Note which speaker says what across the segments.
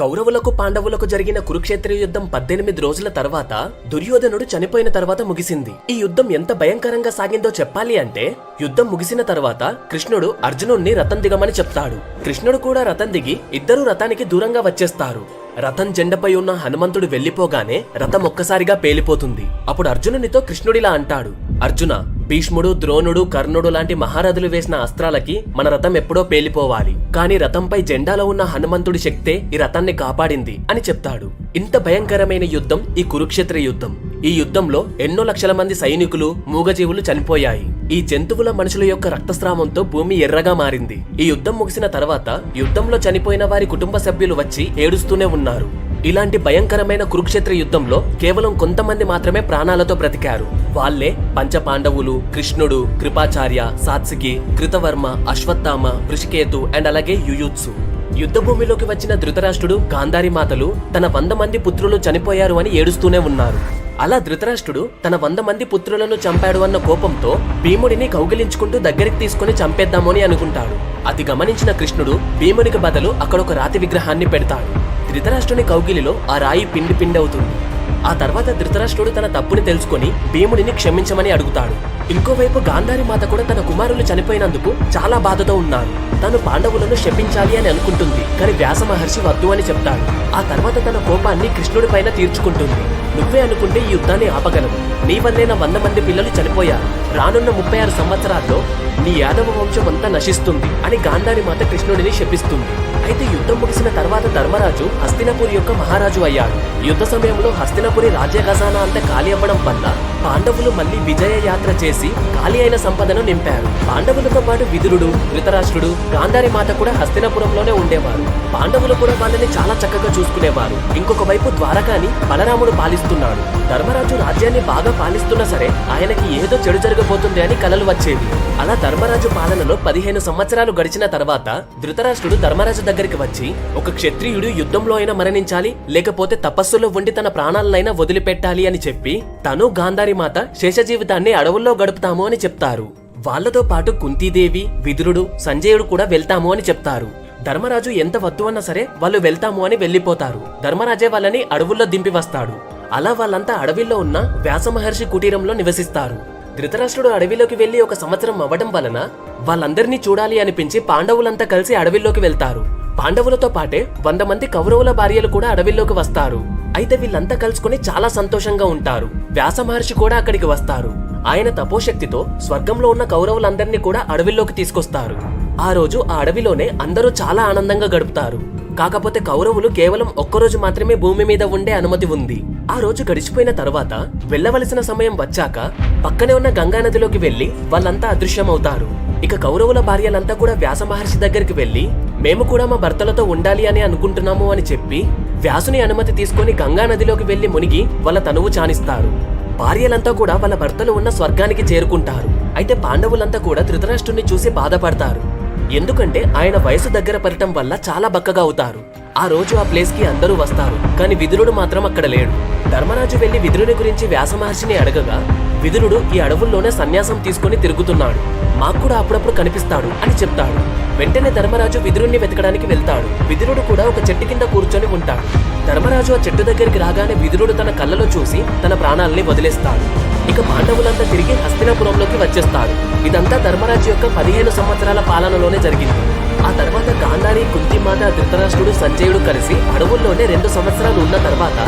Speaker 1: కౌరవులకు పాండవులకు జరిగిన కురుక్షేత్ర యుద్ధం పద్దెనిమిది రోజుల తర్వాత దుర్యోధనుడు చనిపోయిన తర్వాత ముగిసింది. ఈ యుద్ధం ఎంత భయంకరంగా సాగిందో చెప్పాలి అంటే యుద్ధం ముగిసిన తర్వాత కృష్ణుడు అర్జునుణ్ణి రథం దిగమని చెప్తాడు. కృష్ణుడు కూడా రథం దిగి ఇద్దరు రథానికి దూరంగా వచ్చేస్తారు. రథం జెండపై ఉన్న హనుమంతుడు వెళ్ళిపోగానే రథం ఒక్కసారిగా పేలిపోతుంది. అప్పుడు అర్జునునితో కృష్ణుడిలా అంటాడు అర్జున భీష్ముడు ద్రోణుడు కర్ణుడు లాంటి మహారథులు వేసిన అస్త్రాలకి మన రథం ఎప్పుడో పేలిపోవాలి. కానీ రథంపై జెండాలో ఉన్న హనుమంతుడి శక్తే ఈ రథాన్ని కాపాడింది అని చెప్తాడు. ఇంత భయంకరమైన యుద్ధం ఈ కురుక్షేత్ర యుద్ధం. ఈ యుద్ధంలో ఎన్నో లక్షల మంది సైనికులు మూగజీవులు చనిపోయాయి. ఈ జంతువుల మనుషుల యొక్క రక్తస్రావంతో భూమి ఎర్రగా మారింది. ఈ యుద్ధం ముగిసిన తర్వాత యుద్ధంలో చనిపోయిన వారి కుటుంబ సభ్యులు వచ్చి ఏడుస్తూనే ఉన్నారు. ఇలాంటి భయంకరమైన కురుక్షేత్ర యుద్ధంలో కేవలం కొంతమంది మాత్రమే ప్రాణాలతో బ్రతికారు. వాళ్ళే పంచపాండవులు కృష్ణుడు కృపాచార్య సాత్సికి కృతవర్మ అశ్వత్థామ ఋషికేతు అండ్ అలాగే యుయుత్సు. యుద్ధభూమిలోకి వచ్చిన ధృతరాష్ట్రుడు గాంధారి మాతలు తన వంద మంది పుత్రులు చనిపోయారు అని ఏడుస్తూనే ఉన్నారు. అలా ధృతరాష్ట్రుడు తన వంద మంది పుత్రులను చంపాడు అన్న కోపంతో భీముడిని కౌగిలించుకుంటూ దగ్గరికి తీసుకుని చంపేద్దామని అనుకుంటాడు. అది గమనించిన కృష్ణుడు భీమునికి బదులు అక్కడ ఒక రాతి విగ్రహాన్ని పెడతాడు. ధృతరాష్ట్రుని కౌగిలిలో ఆ రాయి పిండి పిండి అవుతుంది. ఆ తర్వాత ధృతరాష్ట్రుడు తన తప్పుని తెలుసుకొని భీముడిని క్షమించమని అడుగుతాడు. ఇంకోవైపు గాంధారి మాత కూడా తన కుమారులు చనిపోయినందుకు చాలా బాధతో ఉన్నారు. తను పాండవులను శపించాలి అని అనుకుంటుంది కానీ వ్యాస మహర్షి వద్దు అని చెప్తాడు. ఆ తర్వాత తన కోపాన్ని కృష్ణుడి పైన తీర్చుకుంటుంది. నువ్వే అనుకుంటే ఈ యుద్ధాన్ని ఆపగలవు. నీ వల్లే నా వంద మంది పిల్లలు చనిపోయారు. రానున్న ముప్పై ఆరు సంవత్సరాల్లో నీ యాదవ వంశం అంతా నశిస్తుంది అని గాంధారి మాత కృష్ణుడిని శపిస్తుంది. అయితే యుద్ధం ముగిసిన తర్వాత ధర్మరాజు హస్తినపురి యొక్క మహారాజు అయ్యాడు. యుద్ధ సమయంలో హస్తినపురి రాజ్య ఖజానా అంతా ఖాళీ అవ్వడం వల్ల పాండవులు మళ్ళీ విజయ యాత్ర చేసి ఖాళీ అయిన సంపదను నింపారు. పాండవులతో పాటు విదురుడు ధృతరాష్ట్రుడు గాంధారి మాత కూడా హస్తినపురంలోనే ఉండేవారు. పాండవులు కూడా వాళ్ళని చాలా చక్కగా చూసుకునేవారు. ఇంకొక వైపు ద్వారకాని బలరాముడు పాలిస్తున్నాడు. ధర్మరాజు రాజ్యాన్ని బాగా పాలిస్తున్నా సరే ఆయనకి ఏదో చెడు జరగబోతుంది అని కలలు వచ్చేవి. అలా ధర్మరాజు పాలనలో పదిహేను సంవత్సరాలు గడిచిన తర్వాత ధృతరాష్ట్రుడు ధర్మరాజు దగ్గరికి వచ్చి ఒక క్షత్రియుడు యుద్ధంలో అయినా మరణించాలి లేకపోతే తపస్సులో ఉండి తన ప్రాణాలనైనా వదిలిపెట్టాలి అని చెప్పి తను గాంధారి మాత శేష జీవితాన్ని అడవుల్లో గడుపుతాము అని చెప్తారు. వాళ్ళతో పాటు కుంతీదేవి విదురుడు సంజయుడు కూడా వెళ్తాము అని చెప్తారు. ధర్మరాజు ఎంత వద్దు అన్నా సరే వాళ్ళు వెళ్తాము అని వెళ్ళిపోతారు ధర్మరాజే వాళ్ళని అడవుల్లో దింపి వస్తాడు. అలా వాళ్ళంతా అడవిలో ఉన్న వ్యాస మహర్షి కుటీరంలో నివసిస్తారు. ధృతరాష్ట్రుడు అడవిలోకి వెళ్ళి ఒక సంవత్సరం అవ్వడం వలన వాళ్ళందరినీ చూడాలి అనిపించి పాండవులంతా కలిసి అడవిలోకి వెళ్తారు. పాండవులతో పాటే వంద మంది కౌరవుల భార్యలు కూడా అడవిలోకి వస్తారు. అయితే వీళ్ళంతా కలుసుకుని చాలా సంతోషంగా ఉంటారు. వ్యాస మహర్షి కూడా అక్కడికి వస్తారు. ఆయన తపోశక్తితో స్వర్గంలో ఉన్న కౌరవులందరినీ కూడా అడవిలోకి తీసుకొస్తారు. ఆ రోజు ఆ అడవిలోనే అందరూ చాలా ఆనందంగా గడుపుతారు. కాకపోతే కౌరవులు కేవలం ఒక్కరోజు మాత్రమే భూమి మీద ఉండే అనుమతి ఉంది. ఆ రోజు గడిచిపోయిన తర్వాత వెళ్ళవలసిన సమయం వచ్చాక పక్కనే ఉన్న గంగా నదిలోకి వెళ్ళి వాళ్ళంతా అదృశ్యమవుతారు. ఇక కౌరవుల భార్యలంతా కూడా వ్యాస మహర్షి దగ్గరికి వెళ్ళి మేము కూడా మా భర్తలతో ఉండాలి అని అనుకుంటున్నాము అని చెప్పి వ్యాసుని అనుమతి తీసుకొని గంగా నదిలోకి వెళ్ళి మునిగి వాళ్ళ తనువు చానిస్తారు. భార్యలంతా కూడా వాళ్ళ భర్తలు ఉన్న స్వర్గానికి చేరుకుంటారు. అయితే పాండవులంతా కూడా ధృతరాష్ట్రుని చూసి బాధపడతారు. ఎందుకంటే ఆయన వయసు దగ్గర పడటం వల్ల చాలా బక్కగా అవుతారు. ఆ రోజు ఆ ప్లేస్కి అందరూ వస్తారు కానీ విదురుడు మాత్రం అక్కడ లేడు. ధర్మరాజు వెళ్ళి విదురుని గురించి వ్యాస మహర్షిని అడగగా విదురుడు ఈ అడవుల్లోనే సన్యాసం తీసుకుని తిరుగుతున్నాడు. మాకు కూడా అప్పుడప్పుడు కనిపిస్తాడు అని చెప్తాడు. వెంటనే ధర్మరాజు విదురుణ్ణి వెతకడానికి వెళ్తాడు. విదురుడు కూడా ఒక చెట్టు కింద కూర్చొని ఉంటాడు. ధర్మరాజు ఆ చెట్టు దగ్గరికి రాగానే విదురుడు తన కళ్ళలో చూసి తన ప్రాణాలని వదిలేస్తాడు. ఇక పాండవులంతా తిరిగి హస్తినాపురంలోకి వచ్చేస్తారు ఇదంతా ధర్మరాజు యొక్క పదిహేను సంవత్సరాల పాలనలోనే జరిగింది. ఆ తర్వాత గాంధారి కుంతిమాత ధృతరాష్ట్రుడు సంజయుడు కలిసి అడవుల్లోనే రెండు సంవత్సరాలు ఉన్న తర్వాత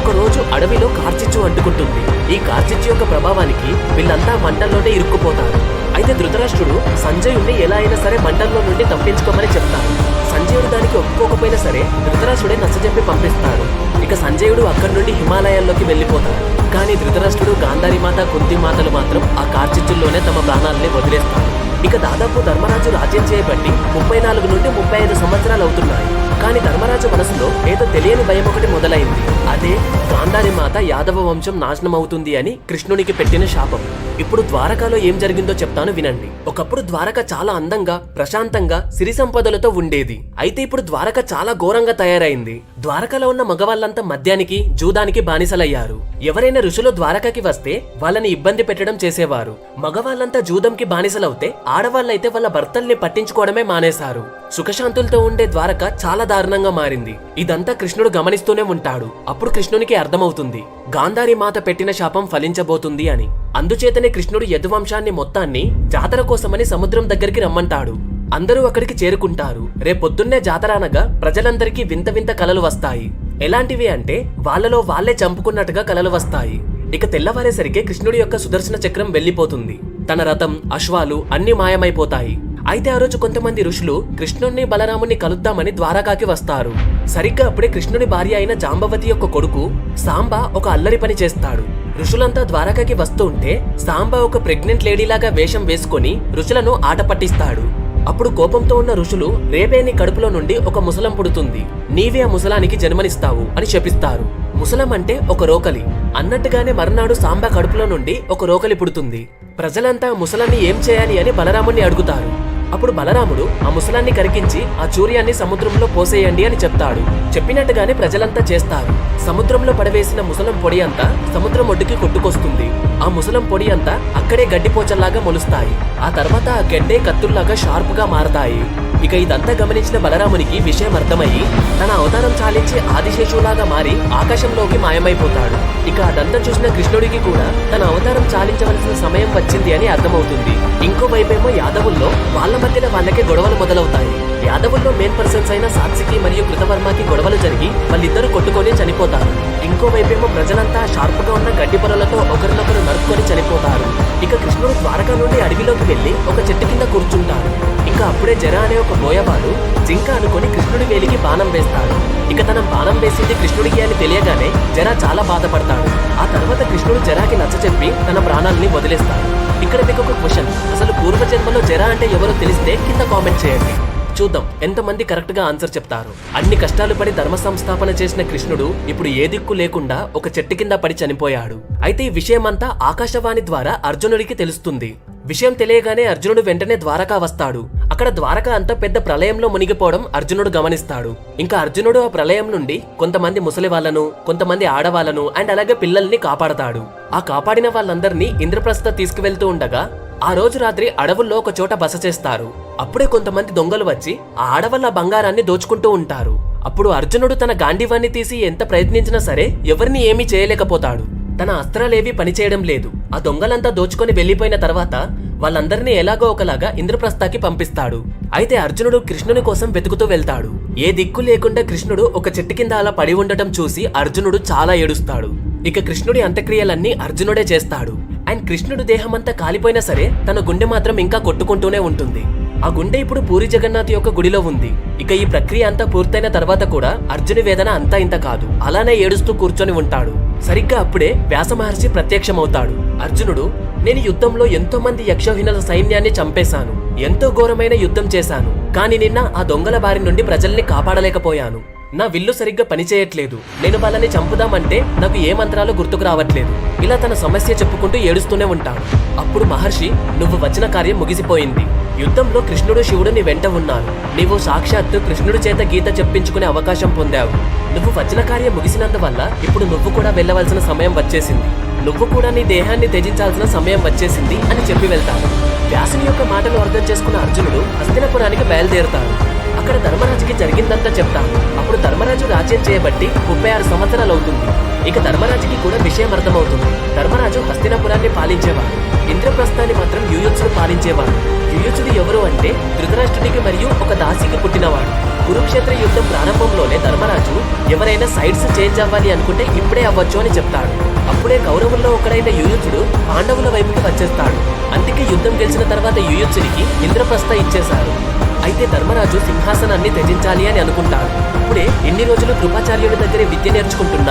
Speaker 1: ఒకరోజు అడవిలో కార్చిచ్చు అంటుకుంటుంది ఈ కార్చిచ్చు యొక్క ప్రభావానికి వీళ్ళంతా మంటల్లోనే ఇరుక్కుపోతారు. అయితే ధృతరాష్ట్రుడు సంజయుణ్ణి ఎలా అయినా సరే మండలంలో నుండి తప్పించుకోమని చెప్తారు సంజయుడు దానికి ఒప్పుకోకపోయినా సరే ధృతరాష్ట్రుడే నచ్చజెప్పి పంపిస్తాడు. ఇక సంజయుడు అక్కడి నుండి హిమాలయాల్లోకి వెళ్ళిపోతాడు. కానీ ధృతరాష్ట్రుడు గాంధారి మాత కుంతి మాతలు మాత్రం ఆ కార్చిచ్చుల్లోనే తమ ప్రాణాలని వదిలేస్తారు. ఇక దాదాపు ధర్మరాజు రాజ్యం చేయబట్టి ముప్పై నాలుగు నుండి ముప్పై ఐదు సంవత్సరాలు అవుతున్నాయి. కానీ ధర్మరాజు మనసులో ఏదో తెలియని భయం ఒకటి మొదలైంది. అదే గాంధారి మాత యాదవ వంశం నాశనం అవుతుంది అని కృష్ణునికి పెట్టిన శాపం. ఇప్పుడు ద్వారకాలో ఏం జరిగిందో చెప్తాను వినండి. ఒకప్పుడు ద్వారక చాలా అందంగా ప్రశాంతంగా సిరి సంపదలతో ఉండేది. అయితే ఇప్పుడు ద్వారక చాలా ఘోరంగా తయారైంది. ద్వారకలో ఉన్న మగవాళ్ళంతా మద్యానికి జూదానికి బానిసలయ్యారు. ఎవరైనా ఋషులు ద్వారకకి వస్తే వాళ్ళని ఇబ్బంది పెట్టడం చేసేవారు. మగవాళ్ళంతా జూదంకి బానిసలవుతే ఆడవాళ్ళైతే వాళ్ళ భర్తల్ని పట్టించుకోవడమే మానేశారు. సుఖశాంతులతో ఉండే ద్వారక చాలా దారుణంగా మారింది. ఇదంతా కృష్ణుడు గమనిస్తూనే ఉంటాడు. అప్పుడు కృష్ణునికి అర్థమవుతుంది. గాంధారి మాత పెట్టిన శాపం ఫలించబోతుంది అని. అందుచేతనే కృష్ణుడు యదువంశాన్ని మొత్తాన్ని జాతర కోసమని సముద్రం దగ్గరికి రమ్మంటాడు. అందరూ అక్కడికి చేరుకుంటారు. రేపొద్దున్నే జాతర అనగా ప్రజలందరికీ వింత వింత కలలు వస్తాయి. ఎలాంటివి అంటే వాళ్ళలో వాళ్ళే చంపుకున్నట్టుగా కలలు వస్తాయి. ఇక తెల్లవారేసరికి కృష్ణుడి యొక్క సుదర్శన చక్రం వెళ్ళిపోతుంది తన రథం అశ్వాలు అన్ని మాయమైపోతాయి. అయితే ఆ రోజు కొంతమంది ఋషులు కృష్ణుణ్ణి బలరాముని కలుద్దామని ద్వారకాకి వస్తారు. సరిగ్గా అప్పుడే కృష్ణుని భార్య అయిన జాంబవతి యొక్క కొడుకు సాంబ ఒక అల్లరి పని చేస్తాడు. ఋషులంతా ద్వారకాకి వస్తూ ఉంటే సాంబ ఒక ప్రెగ్నెంట్ లేడీలాగా వేషం వేసుకొని ఋషులను ఆట పట్టిస్తాడు. అప్పుడు కోపంతో ఉన్న ఋషులు రేపే నీ కడుపులో నుండి ఒక ముసలం పుడుతుంది. నీవే ఆ ముసలానికి జన్మనిస్తావు అని శపిస్తారు. ముసలం అంటే ఒక రోకలి. అన్నట్టుగానే మర్నాడు సాంబ కడుపులో నుండి ఒక రోకలి పుడుతుంది. ప్రజలంతా ముసలాన్ని ఏం చేయాలి అని బలరాముణ్ణి అడుగుతారు. అప్పుడు బలరాముడు ఆ ముసలాన్ని కరికించి ఆ చూర్యాన్ని సముద్రంలో పోసేయండి అని చెప్తాడు. చెప్పినట్టుగానే ప్రజలంతా చేస్తారు. సముద్రంలో పడవేసిన ముసలం పొడి అంతా సముద్రం ఒడ్డుకి కొట్టుకొస్తుంది. ఆ ముసలం పొడి అంతా అక్కడే గడ్డిపోచల్లాగా మొలుస్తాయి. ఆ తర్వాత ఆ గడ్డే కత్తుల్లాగా షార్ప్గా మారతాయి. ఇక ఇదంతా గమనించిన బలరామునికి విషయం అర్థమయ్యి తన అవతారం చాలించి ఆదిశేషులాగా మారి ఆకాశంలోకి మాయమైపోతాడు. ఇక అదంతా చూసిన కృష్ణుడికి కూడా తన అవతారం చాలించవలసిన సమయం వచ్చింది అని అర్థమవుతుంది. ఇంకో వైపేమో యాదవుల్లో వాళ్ళ మధ్యన వాళ్ళకే గొడవలు మొదలవుతాయి. యాదవుల్లో మెయిన్ పర్సన్స్ అయిన సాత్సికి మరియు కృతవర్మకి గొడవలు జరిగి వాళ్ళిద్దరూ కొట్టుకొని చనిపోతారు. ఇంకో వైపేమో ప్రజలంతా షార్ప్గా ఉన్న గడ్డి పొరలతో ఒకరినొకరు నరుక్కొని చనిపోతారు. ఇక కృష్ణుడు ద్వారకా నుండి అడవిలోకి వెళ్ళి ఒక చెట్టు కింద కూర్చుంటాడు. ఇంకా అప్పుడే జర అనే ఒక బోయవాడు జింక అనుకొని కృష్ణుడి వేలికి బాణం వేస్తాడు. ఇక తన బాణం వేసింది కృష్ణుడికి అని తెలియగానే జర చాలా బాధపడతాడు. ఆ తర్వాత కృష్ణుడు జరాకి నచ్చచెప్పి తన ప్రాణాలని వదిలేస్తాడు. ఇక్కడ మీకు ఒక క్వశ్చన్. అసలు పూర్వజన్మలో జర అంటే ఎవరో తెలిస్తే కింద కామెంట్ చేయండి. చూద్దాం ఎంతమంది కరెక్ట్గా ఆన్సర్ చెప్తారు. అన్ని కష్టాలు పడి ధర్మ సంస్థాపన చేసిన కృష్ణుడు ఇప్పుడు ఏ దిక్కు లేకుండా ఒక చెట్టు కింద పడి చనిపోయాడు. అయితే ఈ విషయమంతా ఆకాశవాణి ద్వారా అర్జునుడికి తెలుస్తుంది. విషయం తెలియగానే అర్జునుడు వెంటనే ద్వారకా వస్తాడు. అక్కడ ద్వారక అంత పెద్ద ప్రళయంలో మునిగిపోవడం అర్జునుడు గమనిస్తాడు. ఇంకా అర్జునుడు ఆ ప్రళయం నుండి కొంతమంది ముసలి వాళ్ళను కొంతమంది ఆడవాళ్ళను అండ్ అలాగే పిల్లల్ని కాపాడతాడు. ఆ కాపాడిన వాళ్ళందరినీ ఇంద్రప్రస్థ తీసుకువెళ్తూ ఉండగా ఆ రోజు రాత్రి అడవుల్లో ఒక చోట బస చేస్తారు. అప్పుడే కొంతమంది దొంగలు వచ్చి ఆ ఆడవాళ్ళ బంగారాన్ని దోచుకుంటూ ఉంటారు. అప్పుడు అర్జునుడు తన గాంధీవాన్ని తీసి ఎంత ప్రయత్నించినా సరే ఎవరిని ఏమీ చేయలేకపోతాడు. తన అస్త్రాలేవి పనిచేయడం లేదు. ఆ దొంగలంతా దోచుకొని వెళ్ళిపోయిన తర్వాత వాళ్ళందరినీ ఎలాగో ఒకలాగా ఇంద్రప్రస్థాకి పంపిస్తాడు. అయితే అర్జునుడు కృష్ణుని కోసం వెతుకుతూ వెళ్తాడు. ఏ దిక్కు లేకుండా కృష్ణుడు ఒక చెట్టు కింద అలా పడి ఉండటం చూసి అర్జునుడు చాలా ఏడుస్తాడు. ఇక కృష్ణుడి అంత్యక్రియలన్నీ అర్జునుడే చేస్తాడు. అండ్ కృష్ణుడు దేహమంతా కాలిపోయినా సరే తన గుండె మాత్రం ఇంకా కొట్టుకుంటూనే ఉంటుంది. ఆ గుండె ఇప్పుడు పూరి జగన్నాథ్ యొక్క గుడిలో ఉంది. ఇక ఈ ప్రక్రియ అంతా పూర్తయిన తర్వాత కూడా అర్జుని వేదన అంతా ఇంత కాదు. అలానే ఏడుస్తూ కూర్చొని ఉంటాడు. సరిగ్గా అప్పుడే వ్యాస మహర్షి ప్రత్యక్షమవుతాడు. అర్జునుడు నేను యుద్ధంలో ఎంతో మంది యక్షోహీనల సైన్యాన్ని చంపేశాను. ఎంతో ఘోరమైన యుద్ధం చేశాను. కానీ నిన్న ఆ దొంగల బారి నుండి ప్రజల్ని కాపాడలేకపోయాను. నా విల్లు సరిగ్గా పనిచేయట్లేదు. నేను వాళ్ళని చంపుదామంటే నాకు ఏ మంత్రాలు గుర్తుకు రావట్లేదు. ఇలా తన సమస్య చెప్పుకుంటూ ఏడుస్తూనే ఉంటాడు అప్పుడు మహర్షి నువ్వు వచ్చిన కార్యం ముగిసిపోయింది. యుద్ధంలో కృష్ణుడు శివుడు నీ వెంట ఉన్నారు. నీవు సాక్షాత్తు కృష్ణుడి చేత గీత చెప్పించుకునే అవకాశం పొందావు. నువ్వు వచ్చిన కార్యం ముగిసినందువల్ల ఇప్పుడు నువ్వు కూడా వెళ్ళవలసిన సమయం వచ్చేసింది. నువ్వు కూడా నీ దేహాన్ని త్యజించాల్సిన సమయం వచ్చేసింది అని చెప్పి వెళ్తాడు. వ్యాసుని యొక్క మాటలు అర్థం చేసుకున్న అర్జునుడు హస్తినపురానికి బయలుదేరుతాడు. అక్కడ ధర్మరాజుకి జరిగిందంతా చెప్తాను అప్పుడు ధర్మరాజు రాజ్యం చేయబట్టి ముప్పై ఆరు సంవత్సరాలు అవుతుంది ఇక ధర్మరాజుకి కూడా విషయం అర్థమవుతుంది. ధర్మరాజు హస్తినపురాన్ని పాలించేవాడు. ఇంద్రప్రస్థాన్ని మాత్రం యుయుత్సుడు పాలించేవాడు. యుయుత్సుడు ఎవరు అంటే ధృతరాష్ట్రుడికి మరియు ఒక దాసికి పుట్టినవాడు. కురుక్షేత్ర యుద్ధం ప్రారంభంలోనే ధర్మరాజు ఎవరైనా సైడ్స్ చేంజ్ అవ్వాలి అనుకుంటే ఇప్పుడే అవ్వచ్చు అని చెప్తాడు. అప్పుడే కౌరవుల్లో ఒకడైన యుయుత్సుడు పాండవుల వైపుకి వచ్చేస్తాడు. అందుకే యుద్ధం గెలిచిన తర్వాత యుయుత్సుడికి ఇంద్రప్రస్థ ఇచ్చేశారు. అయితే ధర్మరాజు సింహాసనాన్ని త్యజించాలి అని అనుకుంటాడు. అప్పుడే ఎన్ని రోజులు కృపాచార్యుడి దగ్గర విద్య నేర్చుకుంటున్న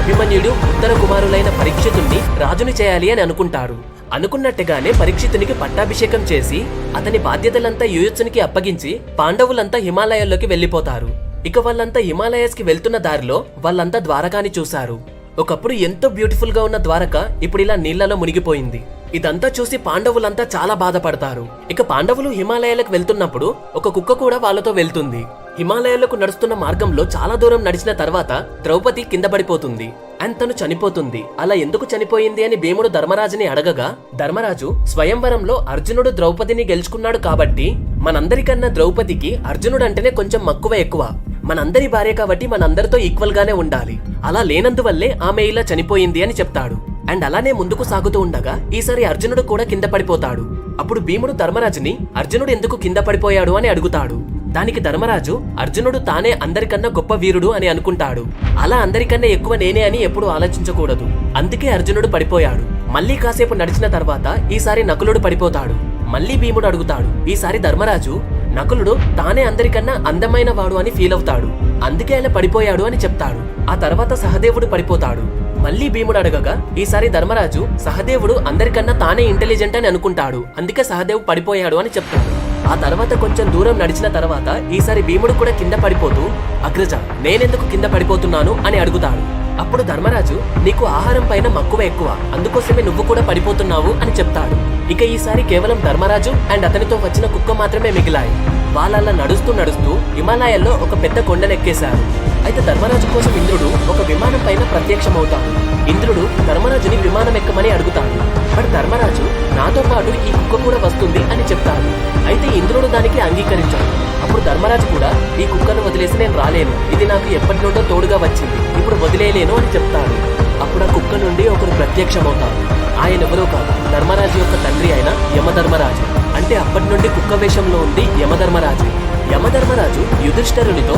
Speaker 1: అభిమన్యుడు ఉత్తర కుమారులైన పరీక్షితుణ్ణి రాజుని చేయాలి అని అనుకుంటాడు. అనుకున్నట్టుగానే పరీక్షితునికి పట్టాభిషేకం చేసి అతని బాధ్యతలంతా యుయుత్సునికి అప్పగించి పాండవులంతా హిమాలయాల్లోకి వెళ్ళిపోతారు ఇక వాళ్ళంతా హిమాలయస్కి వెళ్తున్న దారిలో వాళ్ళంతా ద్వారకాని చూశారు. ఒకప్పుడు ఎంతో బ్యూటిఫుల్గా ఉన్న ద్వారక ఇప్పుడు ఇలా నీళ్ళలో మునిగిపోయింది. ఇదంతా చూసి పాండవులంతా చాలా బాధపడతారు. ఇక పాండవులు హిమాలయాలకు వెళ్తున్నప్పుడు ఒక కుక్క కూడా వాళ్ళతో వెళ్తుంది. హిమాలయాలకు నడుస్తున్న మార్గంలో చాలా దూరం నడిచిన తర్వాత ద్రౌపది కింద పడిపోతుంది. అండ్ తను చనిపోతుంది. అలా ఎందుకు చనిపోయింది అని భీముడు ధర్మరాజుని అడగగా ధర్మరాజు స్వయంవరంలో అర్జునుడు ద్రౌపదిని గెలుచుకున్నాడు కాబట్టి మనందరికన్నా ద్రౌపదికి అర్జునుడు అంటేనే కొంచెం మక్కువ ఎక్కువ. మనందరి భార్య కాబట్టి మనందరితో ఈక్వల్ గానే ఉండాలి. అలా లేనందువల్లే ఆమె ఇలా చనిపోయింది అని చెప్తాడు. అండ్ అలానే ముందుకు సాగుతూ ఉండగా ఈసారి అర్జునుడు కూడా కింద పడిపోతాడు. అప్పుడు భీముడు ధర్మరాజుని అర్జునుడు ఎందుకు కింద పడిపోయాడు? అని అడుగుతాడు. దానికి ధర్మరాజు అర్జునుడు తానే అందరికన్నా గొప్ప వీరుడు అని అనుకుంటాడు. అలా అందరికన్నా ఎక్కువ నేనే అని ఎప్పుడు ఆలోచించకూడదు. అందుకే అర్జునుడు పడిపోయాడు. మళ్ళీ కాసేపు నడిచిన తర్వాత ఈసారి నకులుడు పడిపోతాడు. మళ్ళీ భీముడు అడుగుతాడు ఈసారి ధర్మరాజు నకులుడు తానే అందరికన్నా అందమైన వాడు అని ఫీల్ అవుతాడు. అందుకే అలా పడిపోయాడు అని చెప్తాడు. ఆ తర్వాత సహదేవుడు పడిపోతాడు. మళ్ళీ భీముడు అడగగా ఈసారి ధర్మరాజు సహదేవుడు అందరికన్నా తానే ఇంటెలిజెంట్ అని అనుకుంటాడు. అందుకే సహదేవు పడిపోయాడు అని చెప్తాడు. ఆ తర్వాత కొంచెం దూరం నడిచిన తర్వాత ఈసారి భీముడు కూడా కింద పడిపోతూ అగ్రజ నేనెందుకు కింద పడిపోతున్నాను? అని అడుగుతాడు. అప్పుడు ధర్మరాజు నీకు ఆహారం పైన మక్కువ ఎక్కువ. అందుకోసమే నువ్వు కూడా పడిపోతున్నావు అని చెప్తాడు. ఇక ఈసారి కేవలం ధర్మరాజు అండ్ అతనితో వచ్చిన కుక్క మాత్రమే మిగిలాయి. వాళ్ళలా నడుస్తూ నడుస్తూ హిమాలయాల్లో ఒక పెద్ద కొండనెక్కేశారు అయితే ధర్మరాజు కోసం ఇంద్రుడు ఒక విమానం పైన ప్రత్యక్షమవుతాడు. ఇంద్రుడు ధర్మరాజుని విమానం ఎక్కమని అడుగుతాడు. బట్ ధర్మరాజు నాతో పాటు ఈ కుక్క కూడా వస్తుంది అని చెప్తాడు. అయితే ఇంద్రుడు దానికి అంగీకరించాడు. అప్పుడు ధర్మరాజు కూడా ఈ కుక్కను వదిలేసి నేను రాలేను. ఇది నాకు ఎప్పటి నుండో తోడుగా వచ్చింది. ఇప్పుడు వదిలేయలేను అని చెప్తాడు. అప్పుడు ఆ కుక్క నుండి ఒకరు ప్రత్యక్షమవుతారు. ఆయన ఎవరో కాదు ధర్మరాజు యొక్క తండ్రి అయిన యమధర్మరాజు. అంటే అప్పటి నుండి కుక్క వేషంలో ఉంది యమధర్మరాజు. యమధర్మరాజు యుధిష్ఠరునితో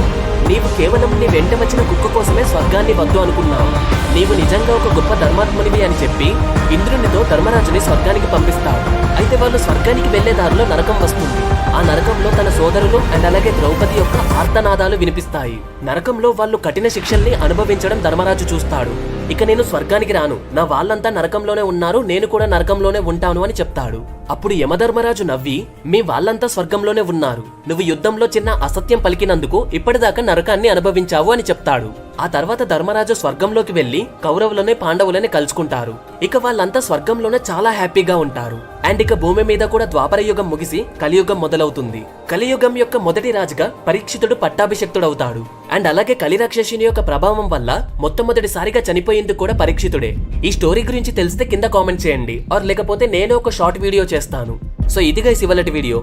Speaker 1: నీవు కేవలం నీ వెంట వచ్చిన కుక్క కోసమే స్వర్గాన్ని వద్దు అనుకున్నావు. నీవు నిజంగా ఒక గొప్ప ధర్మాత్మునివి అని చెప్పి ఇంద్రునితో ధర్మరాజుని స్వర్గానికి పంపిస్తాడు అయితే వాళ్ళు స్వర్గానికి వెళ్ళే దారిలో నరకం వస్తుంది. ఆ నరకంలో తన సోదరులు అండ్ అలాగే ద్రౌపది యొక్క ఆర్తనాదాలు వినిపిస్తాయి. నరకంలో వాళ్ళు కఠిన శిక్షల్ని అనుభవించడం ధర్మరాజు చూస్తాడు. ఇక నేను స్వర్గానికి రాను. నా వాళ్ళంతా నరకంలోనే ఉన్నారు నేను కూడా నరకంలోనే ఉంటాను అని చెప్తాడు. అప్పుడు యమధర్మరాజు నవ్వి మీ వాళ్ళంతా స్వర్గంలోనే ఉన్నారు. నువ్వు యుద్ధంలో చిన్న అసత్యం పలికినందుకు ఇప్పటిదాకా నరకాన్ని అనుభవించావు అని చెప్తాడు. ఆ తర్వాత ధర్మరాజు స్వర్గంలోకి వెళ్ళి కౌరవులనే పాండవులనే కలుసుకుంటారు. ఇక వాళ్ళంతా స్వర్గంలోనే చాలా హ్యాపీగా ఉంటారు. అండ్ ఇక భూమి మీద కూడా ద్వాపర యుగం ముగిసి కలియుగం మొదలవుతుంది. కలియుగం యొక్క మొదటి రాజుగా పరీక్షితుడు పట్టాభిషక్తుడవుతాడు. అండ్ అలాగే కలిరాక్షసుని యొక్క ప్రభావం వల్ల మొట్టమొదటిసారిగా చనిపోయింది కూడా పరీక్షితుడే. ఈ స్టోరీ గురించి తెలిస్తే కింద కామెంట్ చేయండి. ఆర్ లేకపోతే నేను ఒక షార్ట్ వీడియో చేస్తాను. సో ఇదిగా ఇవాళటి వీడియో.